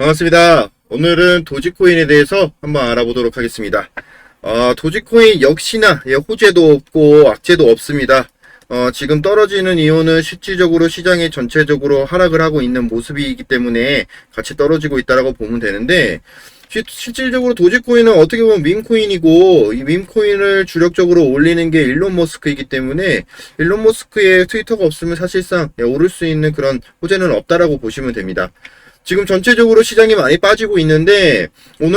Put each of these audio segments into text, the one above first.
반갑습니다. 오늘은 도지코인에 대해서 한번 알아보도록 하겠습니다. 어, 도지코인 역시나 예, 호재도 없고 악재도 없습니다. 어, 지금 떨어지는 이유는 실질적으로 시장이 전체적으로 하락을 하고 있는 모습이기 때문에 같이 떨어지고 있다라고 보면 되는데 시- 실질적으로 도지코인은 어떻게 보면 밈코인이고 이 밈코인을 주력적으로 올리는 게 일론 머스크이기 때문에 일론 머스크의 트위터가 없으면 사실상 예, 오를 수 있는 그런 호재는 없다라고 보시면 됩니다. 지금 전체적으로 시장이 많이 빠지고 있는데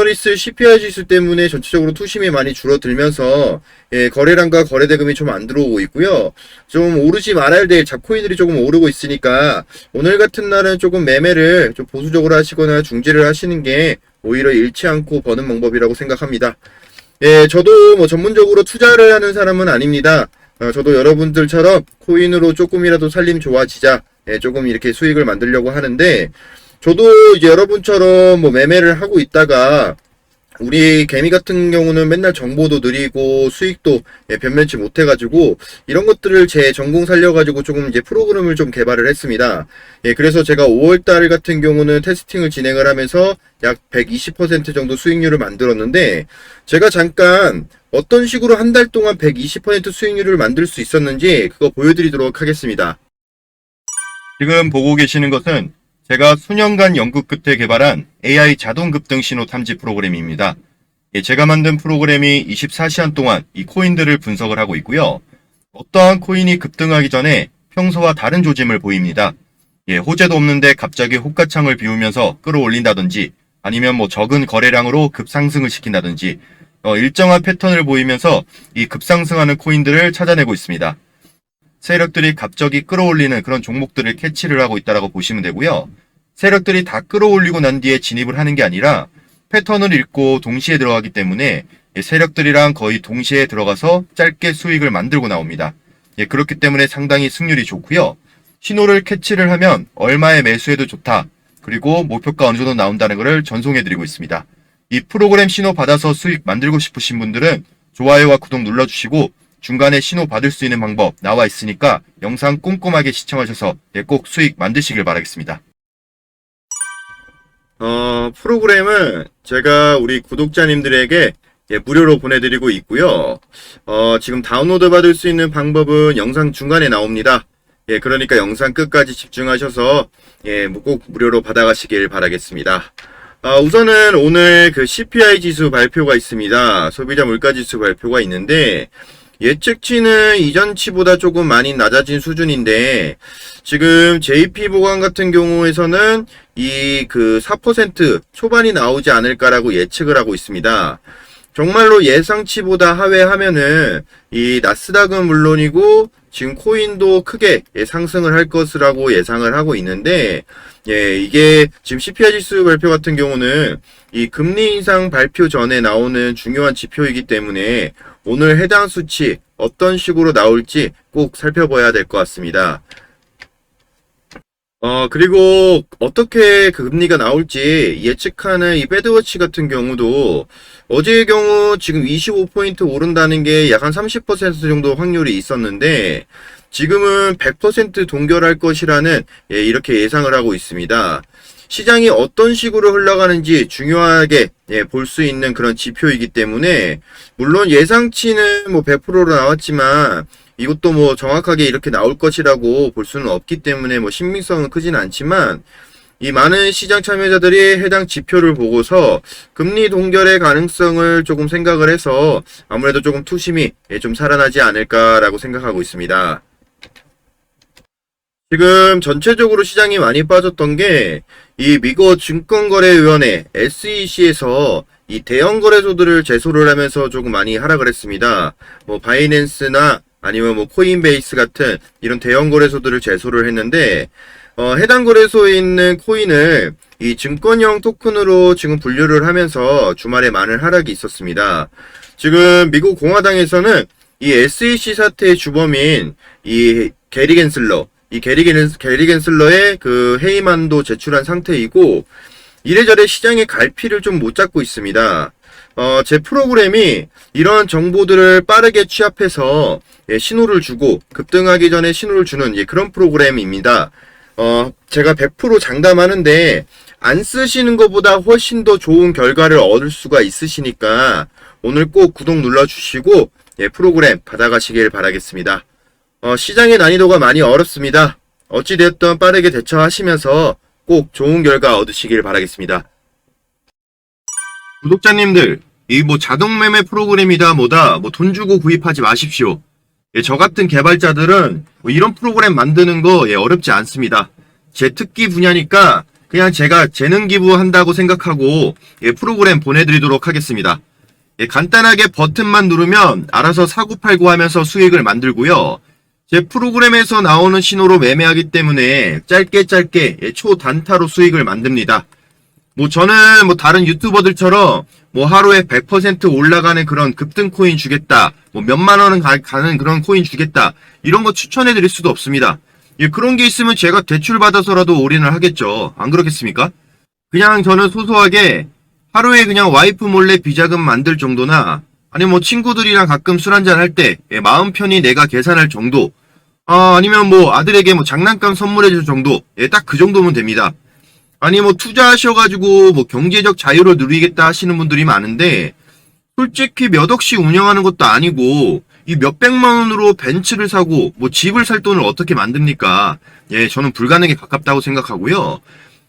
있을 CPI 지수 때문에 전체적으로 투심이 많이 줄어들면서 예, 거래량과 거래 대금이 좀 안 들어오고 있고요. 좀 오르지 말아야 될 잡코인들이 조금 오르고 있으니까 오늘 같은 날은 조금 매매를 좀 보수적으로 하시거나 중지를 하시는 게 오히려 잃지 않고 버는 방법이라고 생각합니다. 예, 저도 뭐 전문적으로 투자를 하는 사람은 아닙니다. 어, 저도 여러분들처럼 코인으로 조금이라도 살림 좋아지자 예, 조금 이렇게 수익을 만들려고 하는데 저도 이제 여러분처럼 뭐 매매를 하고 있다가 우리 개미 같은 경우는 맨날 정보도 느리고 수익도 예, 변변치 못해가지고 이런 것들을 제 전공 살려가지고 조금 이제 프로그램을 좀 개발을 했습니다. 예, 그래서 제가 5월달 같은 경우는 테스팅을 진행을 하면서 약 120% 정도 수익률을 만들었는데 제가 잠깐 어떤 식으로 한 달 동안 120% 수익률을 만들 수 있었는지 그거 보여드리도록 하겠습니다. 지금 보고 계시는 것은 제가 수년간 연구 끝에 개발한 AI 자동 급등 신호 탐지 프로그램입니다. 예, 제가 만든 프로그램이 24시간 동안 이 코인들을 분석을 하고 있고요. 어떠한 코인이 급등하기 전에 평소와 다른 조짐을 보입니다. 예, 호재도 없는데 갑자기 호가창을 비우면서 끌어올린다든지 아니면 뭐 적은 거래량으로 급상승을 시킨다든지 어, 일정한 패턴을 보이면서 이 급상승하는 코인들을 찾아내고 있습니다. 세력들이 갑자기 끌어올리는 그런 종목들을 캐치를 하고 있다라고 보시면 되고요. 세력들이 다 끌어올리고 난 뒤에 진입을 하는 게 아니라 패턴을 읽고 동시에 들어가기 때문에 예, 세력들이랑 거의 동시에 들어가서 짧게 수익을 만들고 나옵니다. 예, 그렇기 때문에 상당히 승률이 좋고요. 신호를 캐치를 하면 얼마에 매수해도 좋다. 그리고 목표가 어느 정도 나온다는 것을 전송해드리고 있습니다. 이 프로그램 신호 받아서 수익 만들고 싶으신 분들은 좋아요와 구독 눌러주시고 중간에 신호 받을 수 있는 방법 나와 있으니까 영상 꼼꼼하게 시청하셔서 예, 꼭 수익 만드시길 바라겠습니다. 어, 프로그램은 제가 우리 구독자님들에게 예, 무료로 보내드리고 있고요. 어, 지금 다운로드 받을 수 있는 방법은 영상 중간에 나옵니다. 예, 그러니까 영상 끝까지 집중하셔서 예, 꼭 무료로 받아가시길 바라겠습니다. 아, 우선은 오늘 그 CPI 지수 발표가 있습니다. 소비자 물가 지수 발표가 있는데 예측치는 이전치보다 조금 많이 낮아진 수준인데 지금 JP 보관 같은 경우에서는 이 그 4% 초반이 나오지 않을까라고 예측을 하고 있습니다. 정말로 예상치보다 하회하면은 이 나스닥은 물론이고 지금 코인도 크게 예, 상승을 할 것이라고 예상을 하고 있는데 예, 이게 지금 CPI 지수 발표 같은 경우는 이 금리 인상 발표 전에 나오는 중요한 지표이기 때문에 오늘 해당 수치 어떤 식으로 나올지 꼭 살펴봐야 될 것 같습니다. 어, 그리고 어떻게 그 금리가 나올지 예측하는 이 배드워치 같은 경우도 어제의 경우 지금 25포인트 오른다는 게 약 한 30% 정도 확률이 있었는데 지금은 100% 동결할 것이라는 예, 이렇게 예상을 하고 있습니다. 시장이 어떤 식으로 흘러가는지 중요하게 예, 볼 수 있는 그런 지표이기 때문에 물론 예상치는 뭐 100%로 나왔지만 이것도 뭐 정확하게 이렇게 나올 것이라고 볼 수는 없기 때문에 뭐 신빙성은 크진 않지만 이 많은 시장 참여자들이 해당 지표를 보고서 금리 동결의 가능성을 조금 생각을 해서 아무래도 조금 투심이 예, 좀 살아나지 않을까라고 생각하고 있습니다. 지금 전체적으로 시장이 많이 빠졌던 게 이 미국 증권거래위원회 SEC에서 이 대형 거래소들을 제소를 하면서 조금 많이 하락을 했습니다. 뭐 바이낸스나 아니면 뭐 코인베이스 같은 이런 대형 거래소들을 제소를 했는데 어, 해당 거래소에 있는 코인을 이 증권형 토큰으로 지금 분류를 하면서 주말에 많은 하락이 있었습니다. 지금 미국 공화당에서는 이 SEC 사태의 주범인 이 게리 겐슬러, 이 게리, 겐, 게리 겐슬러의 그 회의만도 제출한 상태이고 이래저래 시장의 갈피를 좀 못 잡고 있습니다. 어, 제 프로그램이 이런 정보들을 빠르게 취합해서 예, 신호를 주고 급등하기 전에 신호를 주는 예, 그런 프로그램입니다. 어, 제가 100% 장담하는데 안 쓰시는 것보다 훨씬 더 좋은 결과를 얻을 수가 있으시니까 오늘 꼭 구독 눌러주시고 예, 프로그램 받아가시길 바라겠습니다. 어, 시장의 난이도가 많이 어렵습니다. 어찌되었든 빠르게 대처하시면서 꼭 좋은 결과 얻으시길 바라겠습니다. 구독자님들, 이 뭐 자동 매매 프로그램이다 뭐다 뭐 돈 주고 구입하지 마십시오. 예, 저 같은 개발자들은 뭐 이런 프로그램 만드는 거 예, 어렵지 않습니다. 제 특기 분야니까 그냥 제가 재능 기부한다고 생각하고 예, 프로그램 보내드리도록 하겠습니다. 예, 간단하게 버튼만 누르면 알아서 사고팔고 하면서 수익을 만들고요. 제 프로그램에서 나오는 신호로 매매하기 때문에 짧게 짧게 예, 초단타로 수익을 만듭니다. 뭐 저는 뭐 다른 유튜버들처럼 뭐 하루에 100% 올라가는 그런 급등 코인 주겠다. 뭐 몇만 원은 가, 는 그런 코인 주겠다. 이런 거 추천해 드릴 수도 없습니다. 예, 그런 게 있으면 제가 대출 받아서라도 올인을 하겠죠. 안 그렇겠습니까? 그냥 저는 소소하게 하루에 그냥 와이프 몰래 비자금 만들 정도나 아니 뭐 친구들이랑 가끔 술 한잔 할 때 마음 편히 내가 계산할 정도 아, 아니면 뭐 아들에게 뭐 장난감 선물해 줄 정도 예, 딱 그 정도면 됩니다. 아니 뭐 투자하셔가지고 뭐 경제적 자유를 누리겠다 하시는 분들이 많은데 솔직히 몇 억씩 운영하는 것도 아니고 이 몇백만 원으로 벤츠를 사고 뭐 집을 살 돈을 어떻게 만듭니까? 예, 저는 불가능에 가깝다고 생각하고요.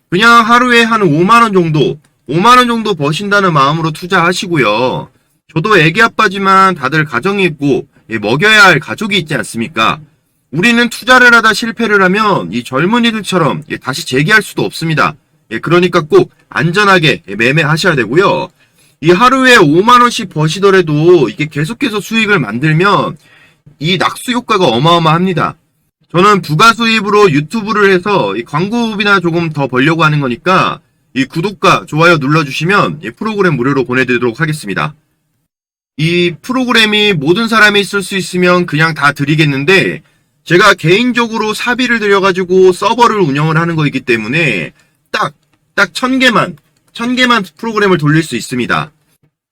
그냥 하루에 한 5만 원 정도, 5만 원 정도 버신다는 마음으로 투자하시고요. 저도 애기 아빠지만 다들 가정이 있고 예, 먹여야 할 가족이 있지 않습니까? 우리는 투자를 하다 실패를 하면 이 젊은이들처럼 예, 다시 재기할 수도 없습니다. 예, 그러니까 꼭 안전하게 예, 매매하셔야 되고요. 이 하루에 5만 원씩 버시더라도 이게 계속해서 수익을 만들면 이 낙수 효과가 어마어마합니다. 저는 부가 수입으로 유튜브를 해서 이 광고비나 조금 더 벌려고 하는 거니까 이 구독과 좋아요 눌러주시면 이 프로그램 무료로 보내드리도록 하겠습니다. 이 프로그램이 모든 사람이 쓸 수 있으면 그냥 다 드리겠는데 제가 개인적으로 사비를 들여가지고 서버를 운영을 하는 거이기 때문에 딱, 딱 1000개만, 1000개만 프로그램을 돌릴 수 있습니다.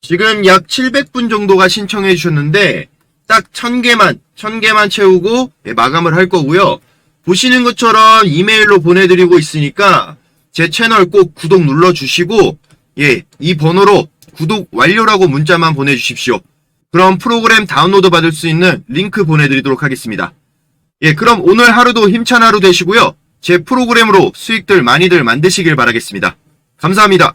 지금 약 700분 정도가 신청해 주셨는데 딱 1000개만, 1000개만 채우고 예, 마감을 할 거고요. 보시는 것처럼 이메일로 보내드리고 있으니까 제 채널 꼭 구독 눌러주시고 예, 이 번호로 구독 완료라고 문자만 보내주십시오. 그럼 프로그램 다운로드 받을 수 있는 링크 보내드리도록 하겠습니다. 예, 그럼 오늘 하루도 힘찬 하루 되시고요. 제 프로그램으로 수익들 많이들 만드시길 바라겠습니다. 감사합니다.